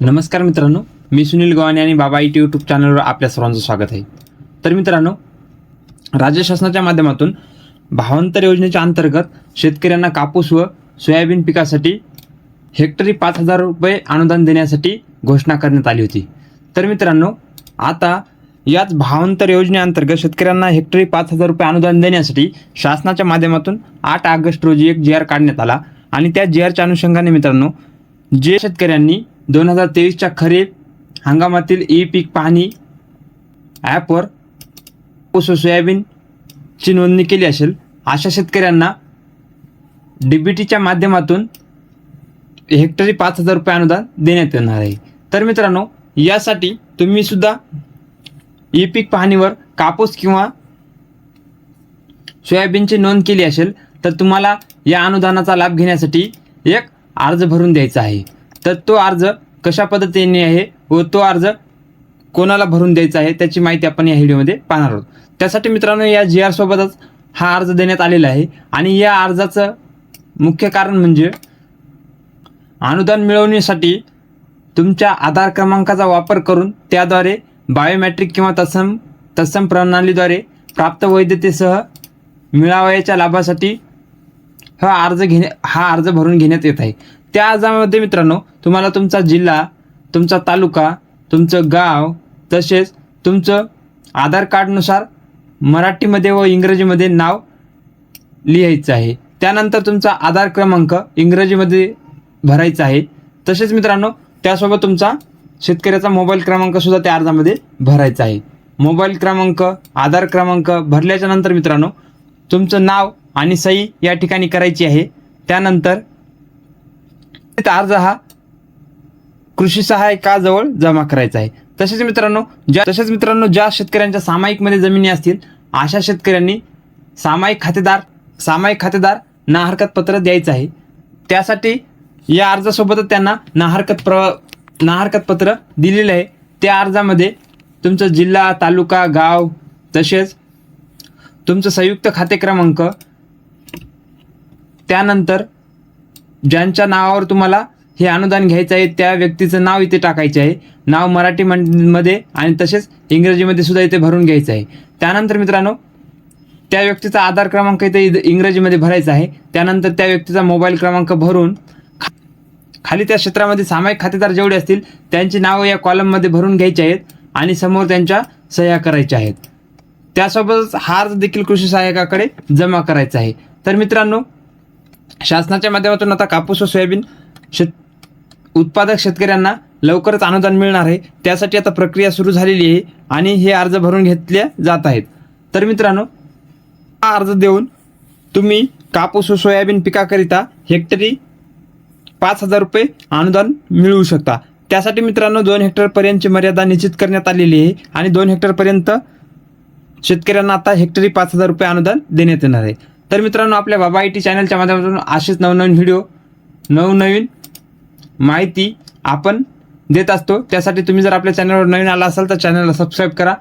नमस्कार मित्रांनो मी सुनील गव्हाणे आणि बाबा इटी यूट्यूब चॅनलवर आपल्या सर्वांचं स्वागत आहे. तर मित्रांनो राज्य शासनाच्या माध्यमातून भावांतर योजनेच्या अंतर्गत शेतकऱ्यांना कापूस व सोयाबीन पिकासाठी हेक्टरी पाच हजार रुपये अनुदान देण्यासाठी घोषणा करण्यात आली होती. तर मित्रांनो आता याच भावांतर योजनेअंतर्गत शेतकऱ्यांना हेक्टरी पाच हजार रुपये अनुदान देण्यासाठी शासनाच्या माध्यमातून आठ ऑगस्ट रोजी एक जी आर काढण्यात आला. आणि त्या जी आरच्या अनुषंगाने मित्रांनो जे शेतकऱ्यांनी दोन हजार तेवीसच्या खरीप हंगामातील ई पीक पाहणी ॲपवर ऊस व सोयाबीनची नोंदणी केली असेल अशा शेतकऱ्यांना डी बी टीच्या माध्यमातून हेक्टरी पाच हजार रुपये अनुदान देण्यात येणार आहे. तर मित्रांनो यासाठी तुम्ही सुद्धा ई पीक पाहणीवर कापूस किंवा सोयाबीनची नोंद केली असेल तर तुम्हाला या अनुदानाचा लाभ घेण्यासाठी एक अर्ज भरून द्यायचा आहे. तर तो अर्ज कशा पद्धतीने आहे व तो अर्ज कोणाला भरून द्यायचा आहे त्याची माहिती आपण या व्हिडिओमध्ये पाहणार आहोत. त्यासाठी मित्रांनो या जी आर सोबतच हा अर्ज देण्यात आलेला आहे. आणि या अर्जाचं मुख्य कारण म्हणजे अनुदान मिळवण्यासाठी तुमच्या आधार क्रमांकाचा वापर करून त्याद्वारे बायोमॅट्रिक किंवा तत्सम तत्सम प्रणालीद्वारे प्राप्त वैधतेसह मिळावयाच्या लाभासाठी हा अर्ज घेणे हा अर्ज भरून घेण्यात येत आहे. त्या अर्जामध्ये मित्रांनो तुम्हाला तुमचा जिल्हा तुमचा तालुका तुमचं गाव तसेच तुमचं आधार कार्डनुसार मराठीमध्ये व इंग्रजीमध्ये नाव लिहायचं आहे. त्यानंतर तुमचा आधार क्रमांक इंग्रजीमध्ये भरायचा आहे. तसेच मित्रांनो त्यासोबत तुमचा शेतकऱ्याचा मोबाईल क्रमांकसुद्धा त्या अर्जामध्ये भरायचा आहे. मोबाईल क्रमांक आधार क्रमांक भरल्याच्या नंतर मित्रांनो तुमचं नाव आणि सही या ठिकाणी करायची आहे. त्यानंतर अर्ज हा कृषी सहायकाजवळ जमा करायचा आहे. तसेच मित्रांनो ज्या तसेच मित्रांनो ज्या शेतकऱ्यांच्या सामायिकमध्ये जमिनी असतील अशा शेतकऱ्यांनी सामायिक खातेदार सामायिक खातेदार ना हरकत पत्र द्यायचं आहे. त्यासाठी या अर्जासोबतच त्यांना ना हरकत प्र ना हरकत पत्र दिलेलं आहे. त्या अर्जामध्ये तुमचं जिल्हा तालुका गाव तसेच तुमचं संयुक्त खाते क्रमांक त्यानंतर ज्यांच्या नावावर तुम्हाला हे अनुदान घ्यायचं आहे त्या व्यक्तीचं नाव इथे टाकायचे आहे. नाव मराठी मन- मध्ये आणि तसेच इंग्रजीमध्ये सुद्धा इथे भरून घ्यायचं आहे. त्यानंतर मित्रांनो त्या व्यक्तीचा आधार क्रमांक इथे इद- इंग्रजीमध्ये भरायचा आहे. त्यानंतर त्या व्यक्तीचा मोबाईल क्रमांक भरून खा- खाली त्या क्षेत्रामध्ये सामायिक खातेदार जेवढे असतील त्यांची नावं या कॉलममध्ये भरून घ्यायची आहेत आणि समोर त्यांच्या सह्या करायच्या आहेत. त्यासोबतच हा अर्ज देखील कृषी सहाय्यकाकडे जमा करायचा आहे. तर मित्रांनो शासनाच्या माध्यमातून आता कापूस व सोयाबीन शेत उत्पादक शेतकऱ्यांना लवकरच अनुदान मिळणार आहे. त्यासाठी आता प्रक्रिया सुरू झालेली आहे आणि हे अर्ज भरून घेतले जात आहेत. तर मित्रांनो हा अर्ज देऊन तुम्ही कापूस व सोयाबीन पिकाकरिता हेक्टरी पाच हजार रुपये अनुदान मिळवू शकता. त्यासाठी मित्रांनो दोन हेक्टरपर्यंतची मर्यादा निश्चित करण्यात आलेली आहे आणि दोन हेक्टरपर्यंत शेतकऱ्यांना आता हेक्टरी पाच हजार रुपये अनुदान देण्यात येणार आहे. तर मित्रांनो आपल्या बाबा आय टी चॅनलच्या माध्यमातून असेच नवनवीन व्हिडिओ नवनवीन माहिती आपण देत असतो. त्यासाठी तुम्ही जर आपल्या चॅनलवर नवीन आला असाल तर चॅनलला सबस्क्राईब करा.